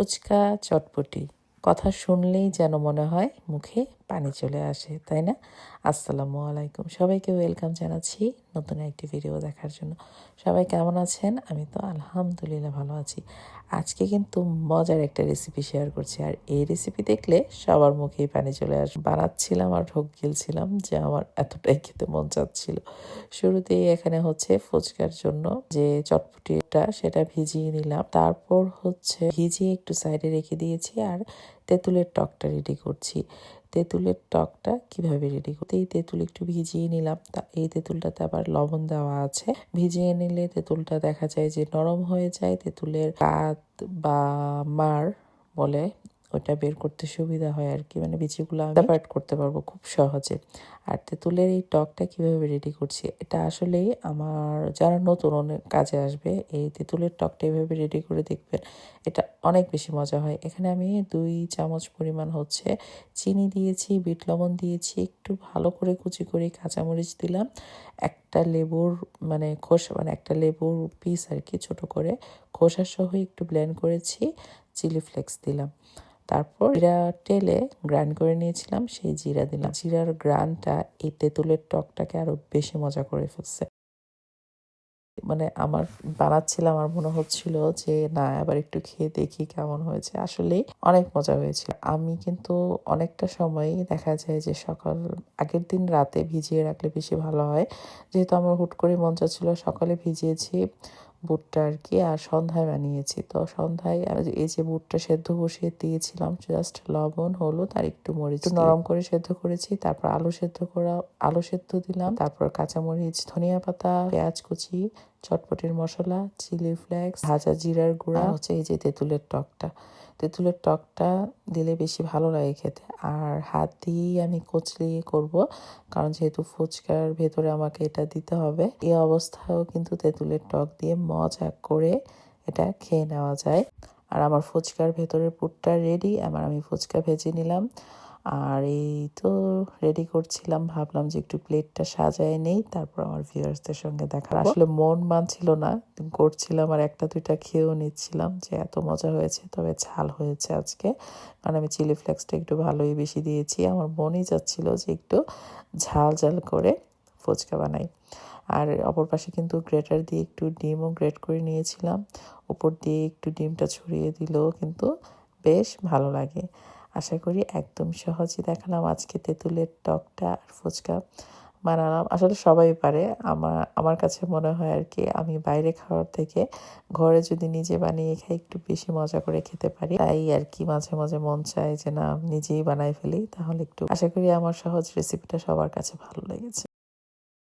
ফুচকা চটপটি। কথা শুনলেই যেন মনে হয় মুখে পানি চলে আসে, তাই না? আসসালামু আলাইকুম। সবাইকে ওয়েলকাম জানাচ্ছি নতুন একটি ভিডিও দেখার জন্য। সবাই কেমন আছেন? আমি তো আলহামদুলিল্লাহ ভালো আছি। আজকে কিন্তু মজার একটা রেসিপি শেয়ার করছি। আর এই রেসিপি দেখলে সবার মুখেই পানি চলে আসে। বানাচ্ছিলাম আর ঢোক গিলছিলাম যে আমার এতটাই খেতে মন চাচ্ছিল। শুরুতেই এখানে হচ্ছে ফুচকার জন্য যে চটপটিটা সেটা ভিজিয়ে নিলাম। তারপর হচ্ছে ভিজিয়ে একটু সাইডে রেখে দিয়েছি আর তেঁতুলের টকটা রেডি করছি। তেঁতুলের টকটা কীভাবে রেডি করতে এই তেঁতুল একটু ভিজিয়ে নিলাম। তা এই তেঁতুলটাতে আবার লবণ দেওয়া আছে। ভিজিয়ে নিলে তেঁতুলটা দেখা যায় যে নরম হয়ে যায়। তেঁতুলের কাত বা মার বলে ওটা বের করতে সুবিধা হয় আর কি। মানে বিচিগুলো আমি সেপারেট করতে পারব খুব সহজে। আর তেঁতুলের এই টকটা কীভাবে রেডি করছি এটা আসলেই আমার যারা নতুন অনেক কাজে আসবে এই তেঁতুলের টকটা এভাবে রেডি করে দেখবেন এটা অনেক বেশি মজা হয়। এখানে আমি দুই চামচ পরিমাণ হচ্ছে চিনি দিয়েছি বিট লবণ দিয়েছি একটু ভালো করে কুচি করে কাঁচামরিচ দিলাম একটা লেবুর মানে খোসা মানে একটা লেবুর পিস আর কি ছোট করে খোসা সহ একটু ব্লেন্ড করেছি। চিলি ফ্লেক্স দিলাম। তারপর জিরা টেলে গ্রাইন্ড করে নিয়েছিলাম, সেই জিরা দিলাম। জিরার গ্রানটা এই তেঁতুলের টকটাকে আরও বেশি মজা করে ফেলছে। মানে আমার বানাচ্ছিলাম আমার মনে হচ্ছিল যে, না, এবার একটু খেয়ে দেখি কেমন হয়েছে। আসলে অনেক মজা হয়েছিল। আমি কিন্তু অনেকটা সময় দেখা যায় যে, সকাল, আগের দিন রাতে ভিজিয়ে রাখলে বেশি ভালো হয়। যেহেতু আমার হুট করে মন চাচ্ছিল সকালে ভিজিয়েছি বুটটা আর কি আর সন্ধ্যায় বানিয়েছি। তো সন্ধ্যায় এই যে বুটটা সেদ্ধ বসিয়ে দিয়েছিলাম জাস্ট লবণ হলুদ আর একটু মরিচ। নরম করে সেদ্ধ করেছি তারপর আলু সেদ্ধ করা আলু সেদ্ধ দিলাম তারপর কাঁচামরিচ ধনিয়া পাতা পেঁয়াজ কুচি চটপটির মশলা চিলি ফ্লেক্স ভাজা জিরার গুঁড়া হচ্ছে এই যে তেঁতুলের টকটা। তেঁতুলের টকটা দিলে বেশি ভালো লাগে খেতে। আর হাত দিয়েই আমি কচলিয়ে করব কারণ যেহেতু ফুচকার ভেতরে আমাকে এটা দিতে হবে এই অবস্থাও কিন্তু তেঁতুলের টক দিয়ে মজা করে এটা খেয়ে নেওয়া যায়। আর আমার ফুচকার ভেতরের পুরটা রেডি আমার আমি ফুচকা ভেজে নিলাম। আর এই তো রেডি করছিলাম ভাবলাম যে একটু প্লেটটা সাজায় নেই তারপর আমার ভিউয়ার্সদের সঙ্গে দেখা আসলে মন মানছিল না করছিলাম আর একটা দুইটা খেয়েও নিচ্ছিলাম যে এত মজা হয়েছে তবে ঝাল হয়েছে আজকে। কারণ আমি চিলি ফ্লেক্সটা একটু ভালোই বেশি দিয়েছি আমার মনই যাচ্ছিল যে একটু ঝাল ঝাল করে ফুচকা বানাই। আর অপর পাশে কিন্তু গ্রেটার দিয়ে একটু ডিমও গ্রেট করে নিয়েছিলাম উপর দিয়ে একটু ডিমটা ছড়িয়ে দিলেও কিন্তু বেশ ভালো লাগে। আশা করি একদম সহজে দেখালাম আজকে তেঁতুলের টকটা আর ফুচকা বানালাম। আসলে সবাই পারে, আমার আমার কাছে মনে হয় আর কি আমি বাইরে খাওয়ার থেকে ঘরে যদি নিজে বানিয়ে খাই একটু বেশি মজা করে খেতে পারি। তাই আর কি মাঝে মাঝে মন চায় যে না নিজেই বানাই ফেলি, তাহলে একটু আশা করি আমার সহজ রেসিপিটা সবার কাছে ভালো লেগেছে।